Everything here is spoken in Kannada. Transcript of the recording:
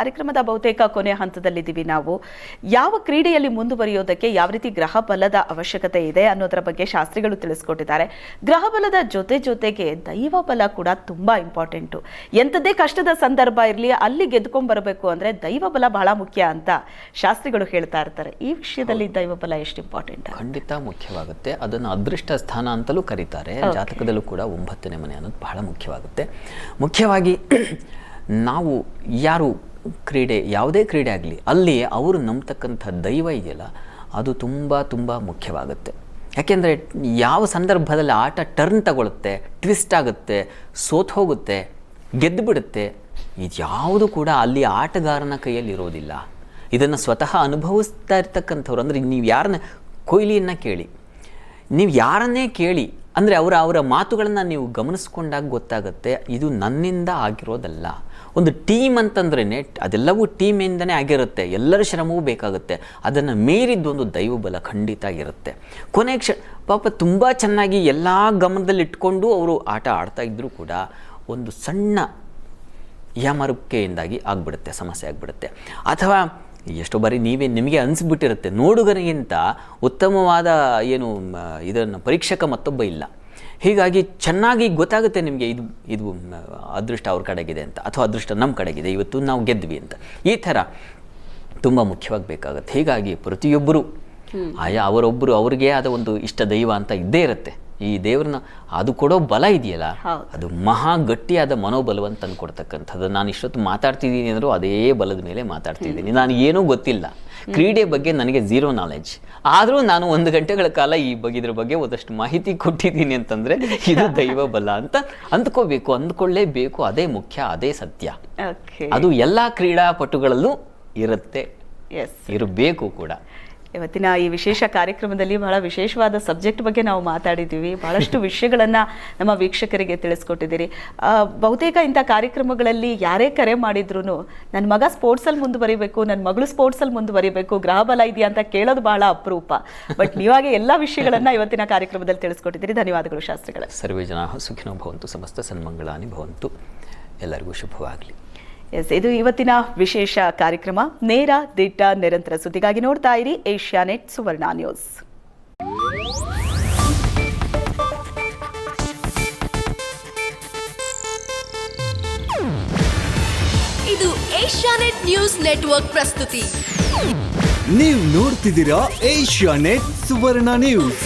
ಕಾರ್ಯಕ್ರಮದ ಬಹುತೇಕ ಕೊನೆ ಹಂತದಲ್ಲಿದ್ದೀವಿ ನಾವು. ಯಾವ ಕ್ರೀಡೆಯಲ್ಲಿ ಮುಂದುವರಿಯೋದಕ್ಕೆ ಯಾವ ರೀತಿ ಗ್ರಹ ಬಲದ ಅವಶ್ಯಕತೆ ಇದೆ ಅನ್ನೋದರ ಬಗ್ಗೆ ಶಾಸ್ತ್ರಿಗಳು ತಿಳಿಸ್ಕೊಟ್ಟಿದ್ದಾರೆ. ಗ್ರಹ ಬಲದ ಜೊತೆ ಜೊತೆಗೆ ದೈವ ಬಲ ಕೂಡ ತುಂಬಾ ಇಂಪಾರ್ಟೆಂಟು. ಎಂಥದ್ದೇ ಕಷ್ಟದ ಸಂದರ್ಭ ಇರಲಿ ಅಲ್ಲಿ ಗೆದ್ಕೊಂಡ್ ಬರಬೇಕು ಅಂದ್ರೆ ದೈವ ಬಲ ಬಹಳ ಮುಖ್ಯ ಅಂತ ಶಾಸ್ತ್ರಿಗಳು ಹೇಳ್ತಾ ಇರ್ತಾರೆ. ಈ ವಿಷಯದಲ್ಲಿ ದೈವ ಬಲ ಎಷ್ಟು ಇಂಪಾರ್ಟೆಂಟ್ ಖಂಡಿತ ಮುಖ್ಯವಾಗುತ್ತೆ. ಅದನ್ನು ಅದೃಷ್ಟ ಸ್ಥಾನ ಅಂತಲೂ ಕರೀತಾರೆ. ಜಾತಕದಲ್ಲೂ ಕೂಡ ಒಂಬತ್ತನೇ ಮನೆ ಅನ್ನೋದು ಬಹಳ ಮುಖ್ಯವಾಗುತ್ತೆ. ಮುಖ್ಯವಾಗಿ ನಾವು ಯಾರು ಕ್ರೀಡೆ, ಯಾವುದೇ ಕ್ರೀಡೆ ಆಗಲಿ, ಅಲ್ಲಿ ಅವರು ನಂಬತಕ್ಕಂಥ ದೈವ ಇದೆಯಲ್ಲ, ಅದು ತುಂಬ ತುಂಬ ಮುಖ್ಯವಾಗುತ್ತೆ. ಯಾಕೆಂದರೆ ಯಾವ ಸಂದರ್ಭದಲ್ಲಿ ಆಟ ಟರ್ನ್ ತಗೊಳುತ್ತೆ ಟ್ವಿಸ್ಟ್ ಆಗುತ್ತೆ, ಸೋತು ಹೋಗುತ್ತೆ, ಗೆದ್ದು ಬಿಡುತ್ತೆ ಇದ್ಯಾವುದು ಕೂಡ ಅಲ್ಲಿ ಆಟಗಾರನ ಕೈಯಲ್ಲಿ ಇರೋದಿಲ್ಲ. ಇದನ್ನು ಸ್ವತಃ ಅನುಭವಿಸ್ತಾ ಇರ್ತಕ್ಕಂಥವ್ರು, ಅಂದರೆ ನೀವು ಯಾರನ್ನ, ಕೊಹ್ಲಿಯನ್ನು ಕೇಳಿ. ನೀವು ಯಾರನ್ನೇ ಕೇಳಿ, ಅಂದರೆ ಅವರ ಅವರ ಮಾತುಗಳನ್ನು ನೀವು ಗಮನಿಸ್ಕೊಂಡಾಗ ಗೊತ್ತಾಗುತ್ತೆ, ಇದು ನನ್ನಿಂದ ಆಗಿರೋದಲ್ಲ. ಒಂದು ಟೀಮ್ ಅಂತಂದ್ರೇ ಅದೆಲ್ಲವೂ ಟೀಮಿಂದನೇ ಆಗಿರುತ್ತೆ. ಎಲ್ಲರ ಶ್ರಮವೂ ಬೇಕಾಗುತ್ತೆ. ಅದನ್ನು ಮೀರಿದ್ದೊಂದು ದೈವ ಬಲ ಖಂಡಿತ ಇರುತ್ತೆ. ಕೊನೆ ಕ್ಷ ಪಾಪ ತುಂಬ ಚೆನ್ನಾಗಿ ಎಲ್ಲ ಗಮನದಲ್ಲಿ ಇಟ್ಕೊಂಡು ಅವರು ಆಟ ಆಡ್ತಾ ಇದ್ದರೂ ಕೂಡ ಒಂದು ಸಣ್ಣ ಯಾಮರುಕೆಯಿಂದಾಗಿ ಆಗ್ಬಿಡುತ್ತೆ, ಸಮಸ್ಯೆ ಆಗಿಬಿಡುತ್ತೆ. ಅಥವಾ ಎಷ್ಟೋ ಬಾರಿ ನೀವೇ ನಿಮಗೆ ಅನಿಸ್ಬಿಟ್ಟಿರುತ್ತೆ, ನೋಡುಗರಿಗಿಂತ ಉತ್ತಮವಾದ ಏನು ಇದನ್ನು ಪರೀಕ್ಷಕ ಮತ್ತೊಬ್ಬ ಇಲ್ಲ. ಹೀಗಾಗಿ ಚೆನ್ನಾಗಿ ಗೊತ್ತಾಗುತ್ತೆ ನಿಮಗೆ ಇದು ಇದು ಅದೃಷ್ಟ ಅವ್ರ ಕಡೆಗಿದೆ ಅಂತ ಅಥವಾ ಅದೃಷ್ಟ ನಮ್ಮ ಕಡೆಗಿದೆ ಇವತ್ತು ನಾವು ಗೆದ್ವಿ ಅಂತ. ಈ ಥರ ತುಂಬ ಮುಖ್ಯವಾಗಿ ಬೇಕಾಗುತ್ತೆ. ಹೀಗಾಗಿ ಪ್ರತಿಯೊಬ್ಬರು ಆಯಾ ಅವರೊಬ್ಬರು ಅವ್ರಿಗೆ ಆದ ಒಂದು ಇಷ್ಟ ದೈವ ಅಂತ ಇದ್ದೇ ಇರುತ್ತೆ. ಈ ದೇವ್ರನ್ನ ಅದು ಕೊಡೋ ಬಲ ಇದೆಯಲ್ಲ ಅದು ಮಹಾ ಗಟ್ಟಿಯಾದ ಮನೋಬಲವನ್ನು ತಂದು ಕೊಡ್ತಕ್ಕಂಥದ್ದು ನಾನು ಇಷ್ಟೊತ್ತು ಮಾತಾಡ್ತಿದ್ದೀನಿ ಅಂದರೂ ಅದೇ ಬಲದ ಮೇಲೆ ಮಾತಾಡ್ತಿದ್ದೀನಿ. ನಾನು ಏನೂ ಗೊತ್ತಿಲ್ಲ. ಕ್ರೀಡೆ ಬಗ್ಗೆ ನನಗೆ ಝೀರೋ ನಾಲೆಜ್ ಆದರೂ ನಾನು ಒಂದು ಗಂಟೆಗಳ ಕಾಲ ಈ ಬಗ್ಗೆ ಇದ್ರ ಬಗ್ಗೆ ಒಂದಷ್ಟು ಮಾಹಿತಿ ಕೊಟ್ಟಿದ್ದೀನಿ ಅಂತಂದರೆ ಇದು ದೈವ ಬಲ ಅಂತ ಅಂದ್ಕೋಬೇಕು. ಅಂದ್ಕೊಳ್ಳೇಬೇಕು. ಅದೇ ಮುಖ್ಯ ಅದೇ ಸತ್ಯ. ಅದು ಎಲ್ಲ ಕ್ರೀಡಾಪಟುಗಳಲ್ಲೂ ಇರುತ್ತೆ. ಎಸ್ ಇರಬೇಕು ಕೂಡ. ಇವತ್ತಿನ ಈ ವಿಶೇಷ ಕಾರ್ಯಕ್ರಮದಲ್ಲಿ ಬಹಳ ವಿಶೇಷವಾದ ಸಬ್ಜೆಕ್ಟ್ ಬಗ್ಗೆ ನಾವು ಮಾತಾಡಿದ್ದೀವಿ. ಬಹಳಷ್ಟು ವಿಷಯಗಳನ್ನ ನಮ್ಮ ವೀಕ್ಷಕರಿಗೆ ತಿಳಿಸ್ಕೊಟ್ಟಿದ್ದೀರಿ. ಬಹುತೇಕ ಇಂಥ ಕಾರ್ಯಕ್ರಮಗಳಲ್ಲಿ ಯಾರೇ ಕರೆ ಮಾಡಿದ್ರು ನನ್ನ ಮಗ ಸ್ಪೋರ್ಟ್ಸಲ್ಲಿ ಮುಂದುವರಿಬೇಕು ನನ್ನ ಮಗಳು ಸ್ಪೋರ್ಟ್ಸಲ್ಲಿ ಮುಂದುವರಿಬೇಕು ಗ್ರಹ ಬಲ ಇದೆಯಾ ಅಂತ ಕೇಳೋದು ಬಹಳ ಅಪರೂಪ. ಬಟ್ ನೀವಾಗೆ ಎಲ್ಲ ವಿಷಯಗಳನ್ನ ಇವತ್ತಿನ ಕಾರ್ಯಕ್ರಮದಲ್ಲಿ ತಿಳಿಸ್ಕೊಟ್ಟಿದ್ದೀರಿ. ಧನ್ಯವಾದಗಳು ಶಾಸ್ತ್ರಿಗಳ. ಸರ್ವೇ ಜನ ಸುಖಿನೋ ಭವಂತು, ಸಮಸ್ತ ಸನ್ಮಂಗಳಾನಿ ಭವಂತು. ಎಲ್ಲರಿಗೂ ಶುಭವಾಗಲಿ. ಎಸ್ ಇದು ಇವತ್ತಿನ ವಿಶೇಷ ಕಾರ್ಯಕ್ರಮ. ನೇರ ದಿಟ್ಟ ನಿರಂತರ ಸುದ್ದಿಗಾಗಿ ನೋಡ್ತಾ ಇರಿ ಏಷ್ಯಾ ನೆಟ್ ಸುವರ್ಣ ನ್ಯೂಸ್. ಇದು ಏಷ್ಯಾನೆಟ್ ನ್ಯೂಸ್ ನೆಟ್ವರ್ಕ್ ಪ್ರಸ್ತುತಿ. ನೀವು ನೋಡ್ತಿದ್ದೀರಾ ಏಷ್ಯಾ ನೆಟ್ ಸುವರ್ಣ ನ್ಯೂಸ್.